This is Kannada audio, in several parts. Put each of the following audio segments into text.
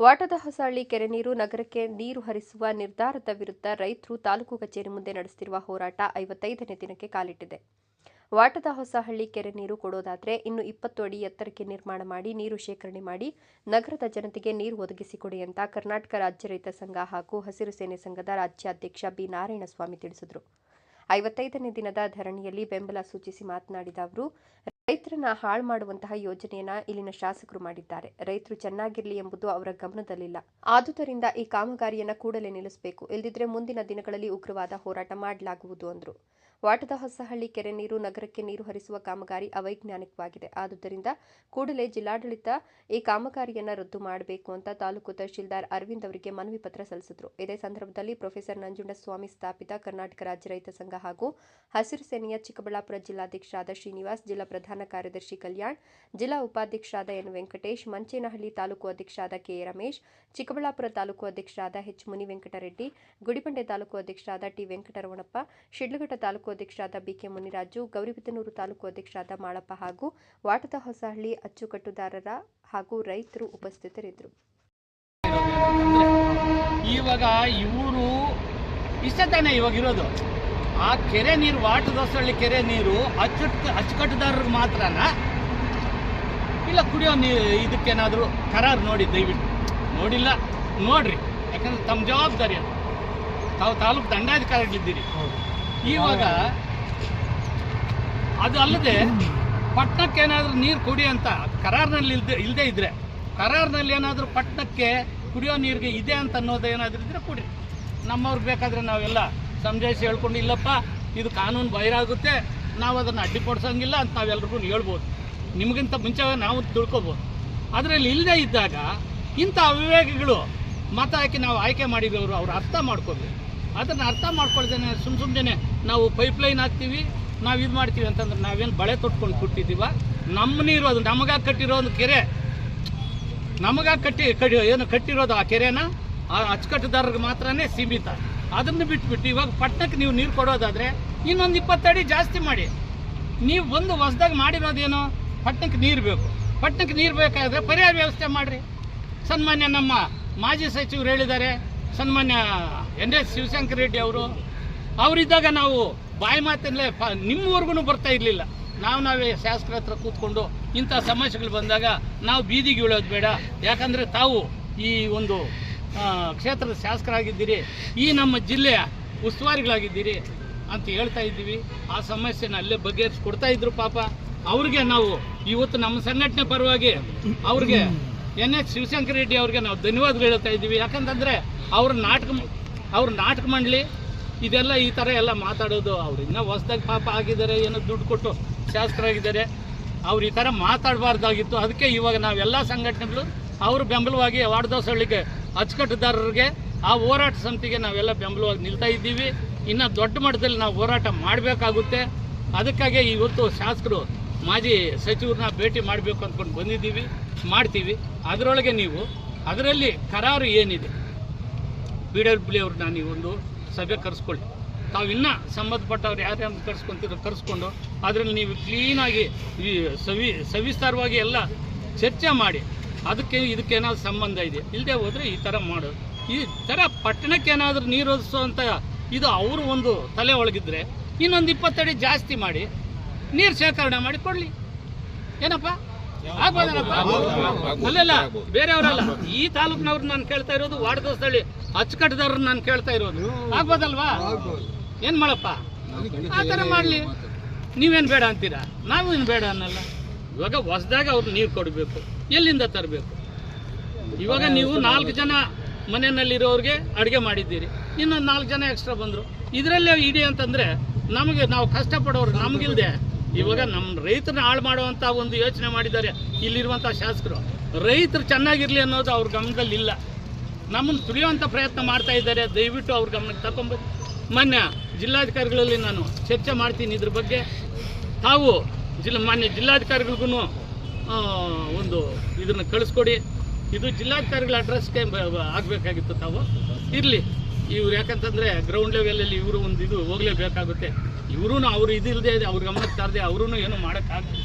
ವಾಟದ ಹೊಸಹಳ್ಳಿ ಕೆರೆ ನೀರು ನಗರಕ್ಕೆ ನೀರು ಹರಿಸುವ ನಿರ್ಧಾರದ ವಿರುದ್ಧ ರೈತರು ತಾಲೂಕು ಕಚೇರಿ ಮುಂದೆ ನಡೆಸುತ್ತಿರುವ ಹೋರಾಟ ಐವತ್ತೈದನೇ ದಿನಕ್ಕೆ ಕಾಲಿಟ್ಟಿದೆ. ವಾಟದ ಹೊಸಹಳ್ಳಿ ಕೆರೆ ನೀರು ಕೊಡೋದಾದ್ರೆ ಇನ್ನು ಇಪ್ಪತ್ತು ಅಡಿ ಎತ್ತರಕ್ಕೆ ನಿರ್ಮಾಣ ಮಾಡಿ ನೀರು ಶೇಖರಣೆ ಮಾಡಿ ನಗರದ ಜನತೆಗೆ ನೀರು ಒದಗಿಸಿಕೊಡಿ ಅಂತ ಕರ್ನಾಟಕ ರಾಜ್ಯ ರೈತ ಸಂಘ ಹಾಗೂ ಹಸಿರು ಸೇನೆ ಸಂಘದ ರಾಜ್ಯಾಧ್ಯಕ್ಷ ಬಿ ನಾರಾಯಣಸ್ವಾಮಿ ತಿಳಿಸಿದರು. ಐವತ್ತೈದನೇ ದಿನದ ಧರಣಿಯಲ್ಲಿ ಬೆಂಬಲ ಸೂಚಿಸಿ ಮಾತನಾಡಿದ ಅವರು ರೈತರನ್ನ ಹಾಳು ಮಾಡುವಂತಹ ಯೋಜನೆಯನ್ನ ಇಲ್ಲಿನ ಶಾಸಕರು ಮಾಡಿದ್ದಾರೆ. ರೈತರು ಚೆನ್ನಾಗಿರಲಿ ಎಂಬುದು ಅವರ ಗಮನದಲ್ಲಿಲ್ಲ. ಆದುದರಿಂದ ಈ ಕಾಮಗಾರಿಯನ್ನ ಕೂಡಲೇ ನಿಲ್ಲಿಸಬೇಕು. ಇಲ್ಲದಿದ್ರೆ ಮುಂದಿನ ದಿನಗಳಲ್ಲಿ ಉಗ್ರವಾದ ಹೋರಾಟ ಮಾಡಲಾಗುವುದು ಅಂದರು. ವಾಟದ ಹೊಸಹಳ್ಳಿ ಕೆರೆ ನೀರು ನಗರಕ್ಕೆ ನೀರು ಹರಿಸುವ ಕಾಮಗಾರಿ ಅವೈಜ್ಞಾನಿಕವಾಗಿದೆ. ಆದುದರಿಂದ ಕೂಡಲೇ ಜಿಲ್ಲಾಡಳಿತ ಈ ಕಾಮಗಾರಿಯನ್ನು ರದ್ದು ಮಾಡಬೇಕು ಅಂತ ತಾಲೂಕು ತಹಶೀಲ್ದಾರ್ ಅರವಿಂದ್ ಅವರಿಗೆ ಮನವಿ ಪತ್ರ ಸಲ್ಲಿಸಿದರು. ಇದೇ ಸಂದರ್ಭದಲ್ಲಿ ಪ್ರೊಫೆಸರ್ ನಂಜುಂಡಸ್ವಾಮಿ ಸ್ಥಾಪಿತ ಕರ್ನಾಟಕ ರಾಜ್ಯ ರೈತ ಸಂಘ ಹಾಗೂ ಹಸಿರು ಸೇನೆಯ ಚಿಕ್ಕಬಳ್ಳಾಪುರ ಜಿಲ್ಲಾಧ್ಯಕ್ಷರಾದ ಶ್ರೀನಿವಾಸ್, ಜಿಲ್ಲಾ ಪ್ರಧಾನ ಕಾರ್ಯದರ್ಶಿ ಕಲ್ಯಾಣ್, ಜಿಲ್ಲಾ ಉಪಾಧ್ಯಕ್ಷರಾದ ಎನ್ ವೆಂಕಟೇಶ್, ಮಂಚೇನಹಳ್ಳಿ ತಾಲೂಕು ಅಧ್ಯಕ್ಷರಾದ ಕೆ ರಮೇಶ್, ಚಿಕ್ಕಬಳ್ಳಾಪುರ ತಾಲೂಕು ಅಧ್ಯಕ್ಷರಾದ ಎಚ್ ಮುನಿ ವೆಂಕಟರೆಡ್ಡಿ ಗುಡಿಬಂಡೆ ತಾಲೂಕು ಅಧ್ಯಕ್ಷರಾದ ಟಿ ವೆಂಕಟರಮಣಪ್ಪ ಶಿಡ್ಲಘಟ್ಟ ತಾಲೂಕು ಅಧ್ಯಕ್ಷರಾದ ಬಿಕೆ ಮುನಿರಾಜು ಗೌರಿಬಿದನೂರು ತಾಲೂಕು ಅಧ್ಯಕ್ಷರಾದ ಮಾಳಪ್ಪ ಹಾಗೂ ವಾಟದ ಹೊಸಹಳ್ಳಿ ಅಚ್ಚುಕಟ್ಟುದಾರರ ಹಾಗೂ ರೈತರು ಉಪಸ್ಥಿತರಿದ್ದರು. ಇವಾಗ ಇವರು ಇಷ್ಟೇ ತಾನೇ ಇವಾಗ ಇರೋದು. ಆ ಕೆರೆ ನೀರು ವಾಟದೊಸಳ್ಳಿ ಕೆರೆ ನೀರು ಅಚ್ಚು ಅಚ್ಚುಕಟ್ಟುದಾರರಿಗೆ ಮಾತ್ರನ? ಇಲ್ಲ ಕುಡಿಯೋ ನೀರು ಇದಕ್ಕೇನಾದರೂ ಕರಾರು ನೋಡಿ ದಯವಿಟ್ಟು. ನೋಡಿಲ್ಲ ನೋಡ್ರಿ. ಯಾಕಂದ್ರೆ ತಮ್ಮ ಜವಾಬ್ದಾರಿ ಅದು. ತಾವು ತಾಲೂಕು ದಂಡಾಧಿಕಾರಿಗಳಿದ್ದೀರಿ. ಇವಾಗ ಅದು ಅಲ್ಲದೆ ಪಟ್ಟಣಕ್ಕೆ ಏನಾದರೂ ನೀರು ಕುಡಿ ಅಂತ, ಕರಾರ್ನಲ್ಲಿ ಇಲ್ದೆ ಇಲ್ಲದೆ ಇದ್ರೆ, ಕರಾರ್ನಲ್ಲಿ ಏನಾದರೂ ಪಟ್ಟಣಕ್ಕೆ ಕುಡಿಯೋ ನೀರಿಗೆ ಇದೆ ಅಂತ ಅನ್ನೋದು ಏನಾದರೂ ಇದ್ರೆ ಕುಡಿ. ನಮ್ಮವ್ರಿಗೆ ಬೇಕಾದರೆ ನಾವೆಲ್ಲ ಸಮಜಾಯಿಸಿ ಹೇಳ್ಕೊಂಡು, ಇಲ್ಲಪ್ಪ, ಇದು ಕಾನೂನು ಬಹಿರಾಗುತ್ತೆ ನಾವು ಅದನ್ನು ಅಡ್ಡಿಪಡಿಸೋಂಗಿಲ್ಲ ಅಂತ ನಾವೆಲ್ರಿಗೂ ಹೇಳ್ಬೋದು. ನಿಮಗಿಂತ ಮುಂಚೆ ನಾವು ತಿಳ್ಕೊಬೋದು. ಅದರಲ್ಲಿ ಇಲ್ಲದೇ ಇದ್ದಾಗ ಇಂಥ ಅವಿವೇಕಿಗಳು ಮತ ಹಾಕಿ ನಾವು ಆಯ್ಕೆ ಮಾಡಿದವರು ಅವ್ರು ಅರ್ಥ ಮಾಡ್ಕೋಬೇಕು. ಅದನ್ನು ಅರ್ಥ ಮಾಡ್ಕೊಳ್ದೇನೆ, ಸುಮ್ ಸುಮ್ಮನೆ ನಾವು ಪೈಪ್ ಲೈನ್ ಹಾಕ್ತೀವಿ, ನಾವು ಇದು ಮಾಡ್ತೀವಿ ಅಂತಂದ್ರೆ ನಾವೇನು ಬಳೆ ತೊಟ್ಕೊಂಡು ಕೊಟ್ಟಿದ್ದೀವ? ನಮ್ಮ ನೀರು ಅದು ನಮಗಾಗಿ ಕಟ್ಟಿರೋ ಒಂದು ಕೆರೆ. ನಮಗಾಗಿ ಕಟ್ಟಿ, ಕಡಿ, ಏನು ಕಟ್ಟಿರೋದು ಆ ಕೆರೆನ, ಆ ಅಚ್ಚುಕಟ್ಟುದಾರರಿಗೆ ಮಾತ್ರನೇ ಸೀಮಿತ. ಅದನ್ನು ಬಿಟ್ಬಿಟ್ಟು ಇವಾಗ ಪಟ್ಟಣಕ್ಕೆ ನೀವು ನೀರು ಕೊಡೋದಾದರೆ ಇನ್ನೊಂದು ಇಪ್ಪತ್ತಡಿ ಜಾಸ್ತಿ ಮಾಡಿ. ನೀವು ಒಂದು ಹೊಸ್ದಾಗಿ ಮಾಡಿರೋದೇನು? ಪಟ್ಟಣಕ್ಕೆ ನೀರು ಬೇಕು. ಪಟ್ಟಣಕ್ಕೆ ನೀರು ಬೇಕಾದರೆ ಪರಿಹಾರ ವ್ಯವಸ್ಥೆ ಮಾಡಿರಿ. ಸನ್ಮಾನ್ಯ ನಮ್ಮ ಮಾಜಿ ಸಚಿವರು ಹೇಳಿದ್ದಾರೆ. ಸನ್ಮಾನ್ಯ ಎನ್ ಎಸ್ ಶಿವಶಂಕರ್ ರೆಡ್ಡಿ ಅವರು, ಅವರಿದ್ದಾಗ ನಾವು ಬಾಯಿ ಮಾತಲ್ಲೇ ಪ ನಿಮ್ಮವರೆಗೂ ಬರ್ತಾ ಇರಲಿಲ್ಲ. ನಾವು ನಾವೇ ಶಾಸಕರ ಹತ್ರ ಕೂತ್ಕೊಂಡು ಇಂಥ ಸಮಸ್ಯೆಗಳು ಬಂದಾಗ ನಾವು ಬೀದಿಗೆ ಇಳೋದು ಬೇಡ. ಯಾಕಂದರೆ ತಾವು ಈ ಒಂದು ಕ್ಷೇತ್ರದ ಶಾಸಕರಾಗಿದ್ದೀರಿ, ಈ ನಮ್ಮ ಜಿಲ್ಲೆಯ ಉಸ್ತುವಾರಿಗಳಾಗಿದ್ದೀರಿ ಅಂತ ಹೇಳ್ತಾ ಇದ್ದೀವಿ. ಆ ಸಮಸ್ಯೆನ ಅಲ್ಲೇ ಬಗೆಹರಿಸ್ಕೊಡ್ತಾ ಇದ್ರು ಪಾಪ. ಅವ್ರಿಗೆ ನಾವು ಇವತ್ತು ನಮ್ಮ ಸಂಘಟನೆ ಪರವಾಗಿ ಅವ್ರಿಗೆ ಎನ್ ಎಚ್ ಶಿವಶಂಕರ ರೆಡ್ಡಿ ಅವ್ರಿಗೆ ನಾವು ಧನ್ಯವಾದಗಳು ಹೇಳ್ತಾ ಇದ್ದೀವಿ. ಯಾಕಂತಂದರೆ ಅವ್ರ ನಾಟಕ ಅವ್ರ ನಾಟಕ ಮಾಡಲಿ, ಇದೆಲ್ಲ ಈ ಥರ ಎಲ್ಲ ಮಾತಾಡೋದು ಅವ್ರು. ಇನ್ನೂ ಹೊಸ್ದಾಗಿ ಪಾಪ ಆಗಿದ್ದಾರೆ, ಏನೋ ದುಡ್ಡು ಕೊಟ್ಟು ಶಾಸಕರಾಗಿದ್ದಾರೆ. ಅವ್ರು ಈ ಥರ ಮಾತಾಡಬಾರ್ದಾಗಿತ್ತು. ಅದಕ್ಕೆ ಇವಾಗ ನಾವೆಲ್ಲ ಸಂಘಟನೆಗಳು, ಅವರು ಬೆಂಬಲವಾಗಿ ವಾರ್ದೋಸಳ್ಳಿಗೆ ಅಚ್ಚುಕಟ್ಟುದಾರರಿಗೆ ಆ ಹೋರಾಟ ಸಮಿತಿಗೆ ನಾವೆಲ್ಲ ಬೆಂಬಲವಾಗಿ ನಿಲ್ತಾ ಇದ್ದೀವಿ. ಇನ್ನು ದೊಡ್ಡ ಮಟ್ಟದಲ್ಲಿ ನಾವು ಹೋರಾಟ ಮಾಡಬೇಕಾಗುತ್ತೆ. ಅದಕ್ಕಾಗಿ ಇವತ್ತು ಶಾಸಕರು ಮಾಜಿ ಸಚಿವರನ್ನ ಭೇಟಿ ಮಾಡಬೇಕು ಅಂದ್ಕೊಂಡು ಬಂದಿದ್ದೀವಿ, ಮಾಡ್ತೀವಿ. ಅದರೊಳಗೆ ನೀವು, ಅದರಲ್ಲಿ ಕರಾರು ಏನಿದೆ? ಪಿ ಡಬ್ಲ್ಯೂ ನಾನು ಒಂದು ಸಭೆ ಕರೆಸ್ಕೊಳ್ಳಿ. ತಾವು ಇನ್ನೂ ಸಂಬಂಧಪಟ್ಟವ್ರು ಯಾರ್ಯಾರು ಕರ್ಸ್ಕೊತಿದ್ರು, ಕರೆಸ್ಕೊಂಡು ಅದರಲ್ಲಿ ನೀವು ಕ್ಲೀನಾಗಿ ಈ ಸವಿ, ಸವಿಸ್ತಾರವಾಗಿ ಎಲ್ಲ ಚರ್ಚೆ ಮಾಡಿ, ಅದಕ್ಕೆ ಇದಕ್ಕೇನಾದ್ರು ಸಂಬಂಧ ಇದೆ ಇಲ್ಲದೆ ಹೋದರೆ ಈ ಥರ ಮಾಡೋದು ಈ ಥರ ಪಟ್ಟಣಕ್ಕೆ ಏನಾದರೂ ನೀರು ಒದಿಸುವಂಥ ಇದು ಅವರು ಒಂದು ತಲೆ ಒಳಗಿದ್ರೆ ಇನ್ನೊಂದು ಇಪ್ಪತ್ತಡಿ ಜಾಸ್ತಿ ಮಾಡಿ ನೀರು ಶೇಖರಣೆ ಮಾಡಿ ಕೊಡಲಿ. ಏನಪ್ಪ? ಅಲ್ಲಲ್ಲ, ಬೇರೆಯವರಲ್ಲ. ಈ ತಾಲೂಕಿನವ್ರು ನಾನು ಕೇಳ್ತಾ ಇರೋದು ವಾರ್ಡದೋಸ್ತಳ್ಳಿ ಅಚ್ಚುಕಟ್ಟದವ್ರು ನಾನು ಕೇಳ್ತಾ ಇರೋದು. ಆಗ್ಬೋದಲ್ವಾ? ಏನ್ ಮಾಡಪ್ಪ? ಆ ಥರ ಮಾಡಲಿ. ನೀವೇನು ಬೇಡ ಅಂತೀರಾ? ನಾವು ಏನು ಬೇಡ ಅನ್ನಲ್ಲ. ಇವಾಗ ಹೊಸದಾಗ ಅವ್ರು ನೀರು ಕೊಡಬೇಕು. ಎಲ್ಲಿಂದ ತರಬೇಕು? ಇವಾಗ ನೀವು ನಾಲ್ಕು ಜನ ಮನೆಯಲ್ಲಿರೋರಿಗೆ ಅಡುಗೆ ಮಾಡಿದ್ದೀರಿ. ಇನ್ನೊಂದು ನಾಲ್ಕು ಜನ ಎಕ್ಸ್ಟ್ರಾ ಬಂದರು. ಇದರಲ್ಲೇ ಇಡಿ ಅಂತಂದರೆ ನಮಗೆ ನಾವು ಕಷ್ಟಪಡೋರು ನಮಗಿಲ್ದೆ. ಇವಾಗ ನಮ್ಮ ರೈತರನ್ನ ಹಾಳು ಮಾಡುವಂಥ ಒಂದು ಯೋಚನೆ ಮಾಡಿದ್ದಾರೆ ಇಲ್ಲಿರುವಂಥ ಶಾಸಕರು. ರೈತರು ಚೆನ್ನಾಗಿರಲಿ ಅನ್ನೋದು ಅವ್ರ ಗಮನದಲ್ಲಿ ಇಲ್ಲ. ನಮ್ಮನ್ನು ತುಳಿಯುವಂಥ ಪ್ರಯತ್ನ ಮಾಡ್ತಾ ಇದ್ದಾರೆ. ದಯವಿಟ್ಟು ಅವ್ರ ಗಮನಕ್ಕೆ ತಗೊಂಬಂದು ಮಾನ್ಯ ಜಿಲ್ಲಾಧಿಕಾರಿಗಳಲ್ಲಿ ನಾನು ಚರ್ಚೆ ಮಾಡ್ತೀನಿ ಇದ್ರ ಬಗ್ಗೆ. ತಾವು ಜಿಲ್ಲಾ ಮಾನ್ಯ ಜಿಲ್ಲಾಧಿಕಾರಿಗಳಿಗೂ ಒಂದು ಇದನ್ನು ಕಳಿಸ್ಕೊಡಿ. ಇದು ಜಿಲ್ಲಾಧಿಕಾರಿಗಳ ಅಡ್ರೆಸ್ಗೆ ಆಗಬೇಕಾಗಿತ್ತು ತಾವು. ಇರಲಿ, ಇವ್ರು ಯಾಕಂತಂದರೆ ಗ್ರೌಂಡ್ ಲೆವೆಲಲ್ಲಿ ಇವರು ಒಂದು ಇದು ಹೋಗಲೇಬೇಕಾಗುತ್ತೆ. ಇವರು ಅವ್ರು ಇದಿಲ್ಲದೆ ಅವ್ರ ಗಮನಕ್ಕೆ ತರದೆ ಅವರೂ ಏನು ಮಾಡೋಕ್ಕಾಗಲಿ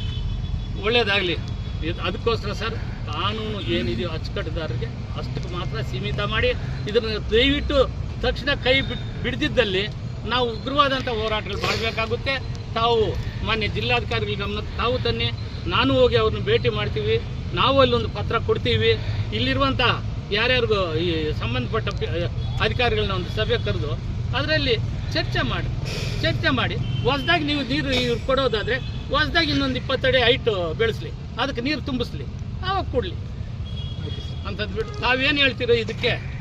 ಒಳ್ಳೇದಾಗಲಿ. ಇದು ಅದಕ್ಕೋಸ್ಕರ ಸರ್, ಕಾನೂನು ಏನಿದೆಯೋ ಅಚ್ಚುಕಟ್ಟುದಾರರಿಗೆ ಅಷ್ಟಕ್ಕೆ ಮಾತ್ರ ಸೀಮಿತ ಮಾಡಿ ಇದನ್ನು ದಯವಿಟ್ಟು ತಕ್ಷಣ ಕೈ ಬಿಡದಿದ್ದಲ್ಲಿ ನಾವು ಉಗ್ರವಾದಂಥ ಹೋರಾಟಗಳು ಮಾಡಬೇಕಾಗುತ್ತೆ. ತಾವು ಮಾನ್ಯ ಜಿಲ್ಲಾಧಿಕಾರಿಗಳ ಗಮನಕ್ಕೆ ತಾವು ತನ್ನಿ. ನಾನು ಹೋಗಿ ಅವ್ರನ್ನ ಭೇಟಿ ಮಾಡ್ತೀವಿ. ನಾವು ಅಲ್ಲೊಂದು ಪತ್ರ ಕೊಡ್ತೀವಿ. ಇಲ್ಲಿರುವಂಥ ಯಾರ್ಯಾರಿಗೂ ಈ ಸಂಬಂಧಪಟ್ಟ ಅಧಿಕಾರಿಗಳನ್ನ ಒಂದು ಸಭೆ ಕರೆದು, ಅದರಲ್ಲಿ ಚರ್ಚೆ ಮಾಡಿ ಚರ್ಚೆ ಮಾಡಿ. ಹೊಸ್ದಾಗಿ ನೀವು ನೀರು ಇವ್ರು ಕೊಡೋದಾದರೆ ಹೊಸ್ದಾಗಿ ಇನ್ನೊಂದು ಇಪ್ಪತ್ತಡಿ ಹೈಟ್ ಬೆಳೆಸ್ಲಿ. ಅದಕ್ಕೆ ನೀರು ತುಂಬಿಸ್ಲಿ. ಆವಾಗ ಕೊಡಲಿ. ಅಂತಂದ್ಬಿಟ್ಟು ತಾವೇನು ಹೇಳ್ತೀರೋ ಇದಕ್ಕೆ.